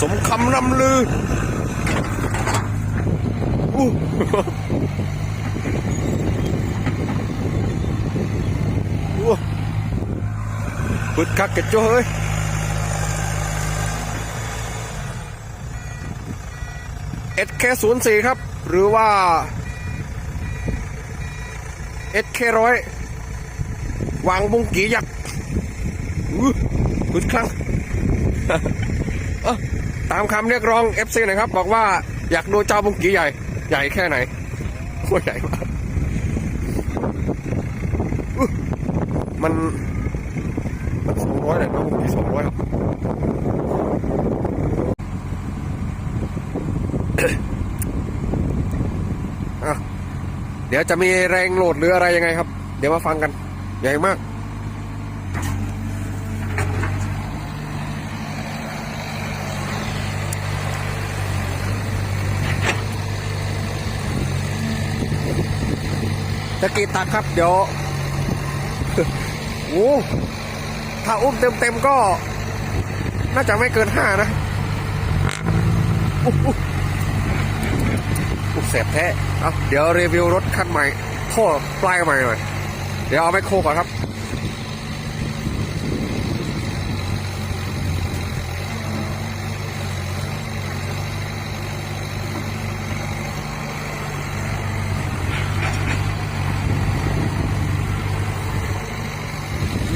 สมคำนำลืออู้อู้ปึดคักเก็ดโจ้เฮ้ย SK 0 4ครับ หรือว่า SK ร้อยวางบุงกียักษ์ อู้พุดครั้งอ้าตามคำเรียกร้อง FC หน่อยครับ บอกว่าอยากดูเจ้าบุงกีใหญ่ ใหญ่แค่ไหนโคตรใหญ่มากมันมันสองร้อยเลยนะบุงกีสองร้อยอะเดี๋ยวจะมีแรงโหลดหรืออะไรยังไงครับ เดี๋ยวมาฟังกัน ใหญ่มาก ตะกี้ตักครับ เดี๋ยวโอ้ถ้าอุ้มเต็มๆก็ น่าจะไม่เกินห้านะอุ๊ยอุ๊ยอุกเสบแท้เอาเดี๋ยวรีวิวรถคันใหม่ท่อปลายใหม่หน่อย เดี๋ยวเอาไปโคก่อนครับ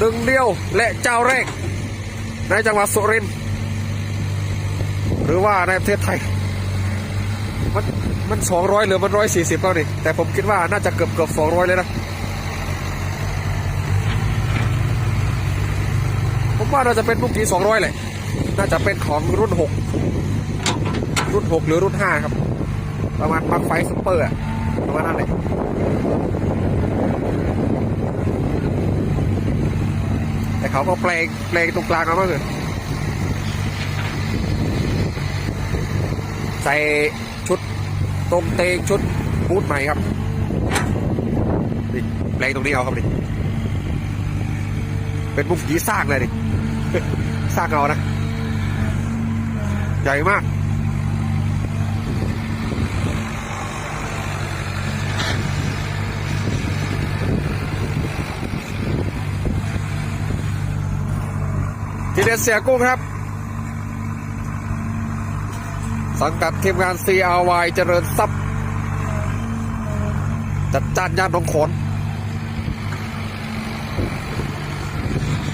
หนึ่งเดียวและเจ้าแรก ในจังหวัดสุรินทร์หรือว่าในประเทศไทย มันมันสองร้อยหรือมันร้อยสี่สิบแล้วนี่ แต่ผมคิดว่าน่าจะเกือบเกือบสองร้อยเลยนะ ผมว่าน่าจะเป็นพวกกี้สองร้อยแหละน่าจะเป็นของรุ่นหกรุ่นหกหรือรุ่นห้าครับ ประมาณปลั๊กไฟซุปเปอร์อะประมาณนั้นเลยแต่ เขาก็แปลงแปลงตรงกลางเอามากเลยใส่ชุดตรงเตงชุดบูทใหม่ครับนี่แปลงตรงนี้เอาครับนี่เป็นมุกยีสร้างเลยดิสร้างเอานะ ใหญ่มาก ทีเด็ดเสียกุ้งครับ สังกัดทีมงาน CRY เจริญทรัพย์ จัดจานย่านหนองขอน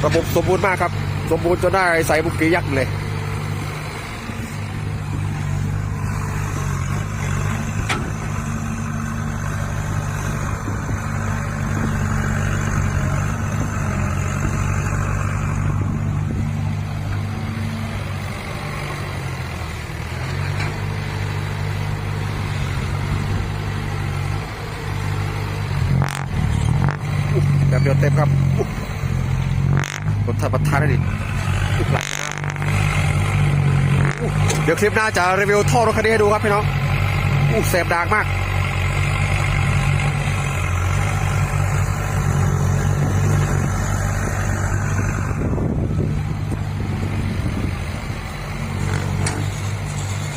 ระบบสมบูรณ์มากครับ สมบูรณ์จนได้ใส่บุกกี้ยักษ์เลย ยวเต็มครับรถทันประทานได้ดิเดี๋ยวคลิปหน้าจะรีวิวท่อรถคันนี้ให้ดูครับพี่น้องอู้เสพดากมาก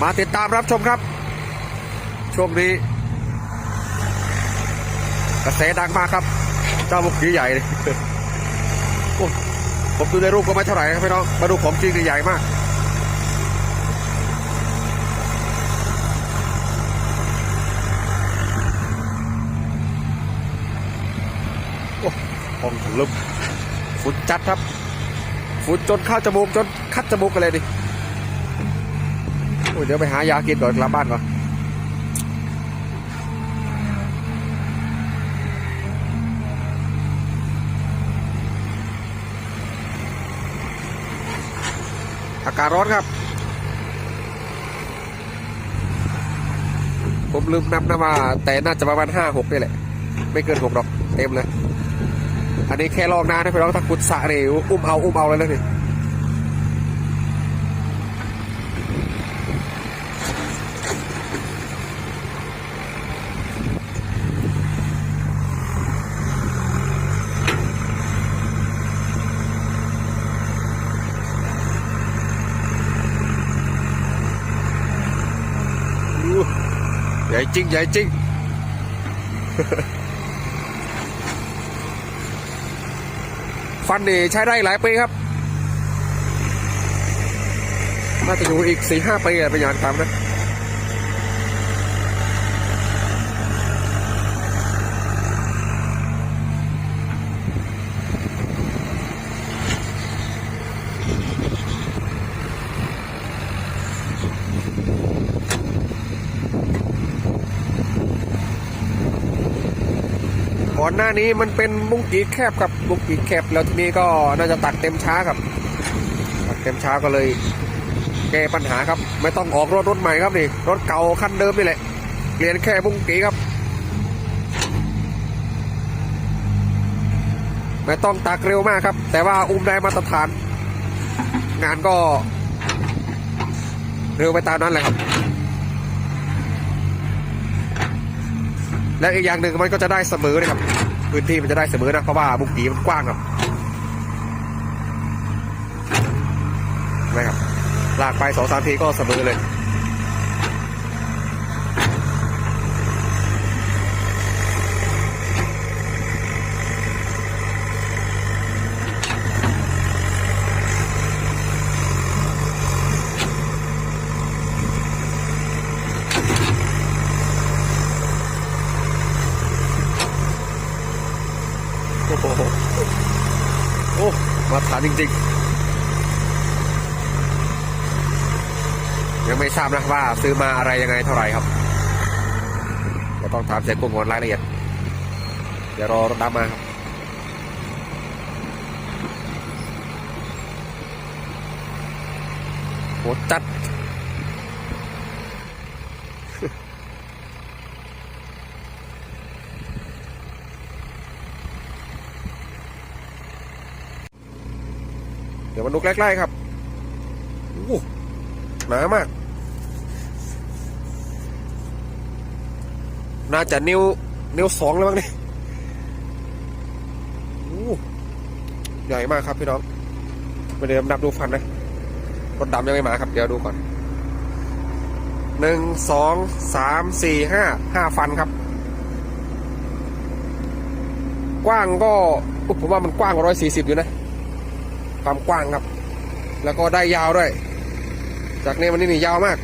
มาติดตามรับชมครับ ช่วงนี้กระแสดังมากครับ เจ้าบุกใหญ่เลยผมดูในรูปก็ไม่เท่าไหร่ครับพี่น้อง มาดูของจริงใหญ่มากโอ้ห้องถล่มฝุ่นจัดครับ ฝุ่นจนเข้าจมูกจนคัดจมูกกันเลยดิโอ้ยเดี๋ยวไปหายากินก่อนกลับบ้านก่อน อากาศร้อนครับ ผมลืมนับนะว่าแต่น่าจะประมาณห้าหกนี่แหละ ไม่เกินหกหรอก เต็มเลย อันนี้แค่ลองน้ำนะพี่น้องถ้ากุดสระนี่อุ้มเอา อุ้มเอาเลยนะนี่ ญ่จริง ใหญ่จริง ฟันนี่ใช้ได้หลายปีครับ น่าจะอยู่อีกสี่ห้าปีอะเป็นอย่างตามนะ อนหน้านี้มันเป็นบุ้งกีแคบครับบุ้งกีแคบแล้วทีนี้ก็น่าจะตักเต็มช้าครับตักเต็มช้าก็เลยแก้ปัญหาครับ ไม่ต้องออกรถรถใหม่ครับนี่รถเก่าคันเดิมนี่แหละเปลี่ยนแค่บุ้งกีครับ ไม่ต้องตักเร็วมากครับ แต่ว่าอุ้มได้มาตรฐาน งานก็ เร็วไปตามนั้นแหละครับและอีกอย่างหนึ่งมันก็จะได้เสมอนะครับ พื้นที่มันจะได้เสมอนะเพราะว่าบุกตีมันกว้างครับนะครับลากไปสองสามทีก็เสมอเลย โอ้โหโอ้ มาถามจริงๆ ยังไม่ทราบนะว่าซื้อมาอะไรยังไงเท่าไหร่ครับก็ต้องถามเสียกุ้งก่อนรายละเอียด เดี๋ยวรอรถดำมาครับโหจัด เดี๋ยวมาดูใกล้ๆครับโอ้หนามาก น่าจะนิ้วนิ้วสองแล้วมั้งนี่โอ้ใหญ่มากครับพี่น้องไม่ได้นับดูฟันนะรถดำยังไม่มาครับ เดี๋ยวดูก่อนหนึ่งสองสามสี่ห้าห้าฟันครับ กว้างก็ผมว่ามันกว้างกว่าร้อยสี่สิบอยู่นะ ความกว้างครับ แล้วก็ได้ยาวด้วย จากนี้มันนี่นี่ยาวมาก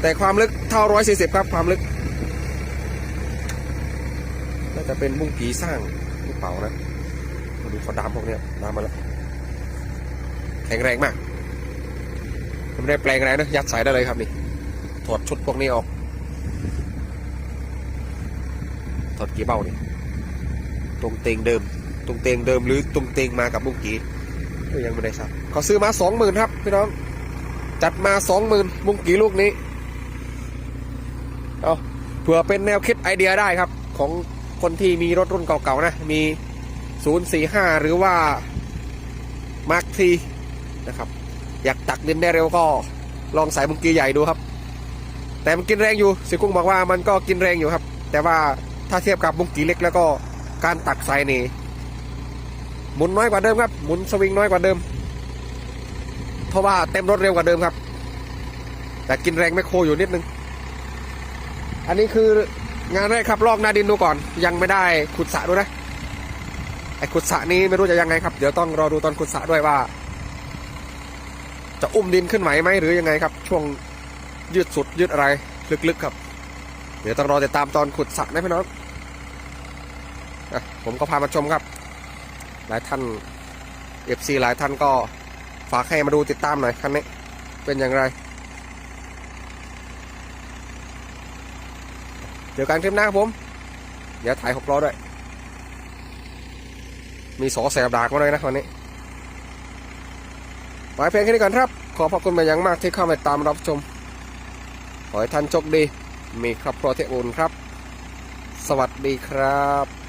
แต่ความลึกเท่าร้อยสี่สิบครับความลึก น่าจะเป็นมุ้งผีสร้างหรือเปล่านะมาดูฟอดามพวกเนี้ยมามาแล้วแข็งแรงมากไม่ได้แปลงแรงนะยัดใส่ได้เลยครับนี่ถอดชุดพวกนี้ออกถอดกี่เบ้านี่ตรงเตงเดิม ตรงเตงเดิมหรือตรงเตงมากับบุกกีก็ยังไม่ได้ทราบเขาซื้อมาสองหมื่นครับพี่น้อง จัดมาสองหมื่นบุกกีลูกนี้ เอาเผื่อเป็นแนวคิดไอเดียได้ครับ ของคนที่มีรถรุ่นเก่าๆนะ มี 045 หรือว่ามาร์คทีนะครับ อยากตักดินได้เร็วก็ลองใส่บุกกีใหญ่ดูครับ แต่มันกินแรงอยู่สิกุ้งบอกว่ามันก็กินแรงอยู่ครับ แต่ว่าถ้าเทียบกับบุกกีเล็กแล้วก็การตักใส่นี่ หมุนน้อยกว่าเดิมครับหมุนสวิงน้อยกว่าเดิม เพราะว่าเต็มรถเร็วกว่าเดิมครับ แต่กินแรงไม่โครอยู่นิดนึง อันนี้คืองานแรกครับลอกหน้าดินดูก่อน ยังไม่ได้ขุดสระดูนะไอ้ขุดสระนี้ไม่รู้จะยังไงครับ เดี๋ยวต้องรอดูตอนขุดสระด้วยว่า จะอุ้มดินขึ้นไหวไหมหรือยังไงครับ ช่วงยืดสุดยืดอะไรลึกๆครับ เดี๋ยวต้องรอติดตามตอนขุดสระนะพี่น้องผมก็พามาชมครับ หลายท่านเอฟซีหลายท่านก็ฝากให้มาดูติดตามหน่อยคันนี้ เป็นอย่างไรเดี๋ยวการคลิปหน้าครับผม เดี๋ยวถ่ายหกล้อด้วย มีสอแสบดากมาเลยนะวันนี้ไว้เพียงแค่นี้ก่อนครับ ขอขอบคุณมาอย่างมากที่เข้ามาตามรับชม ขอให้ท่านโชคดี มีครอบครัวที่อุ่นครับ สวัสดีครับ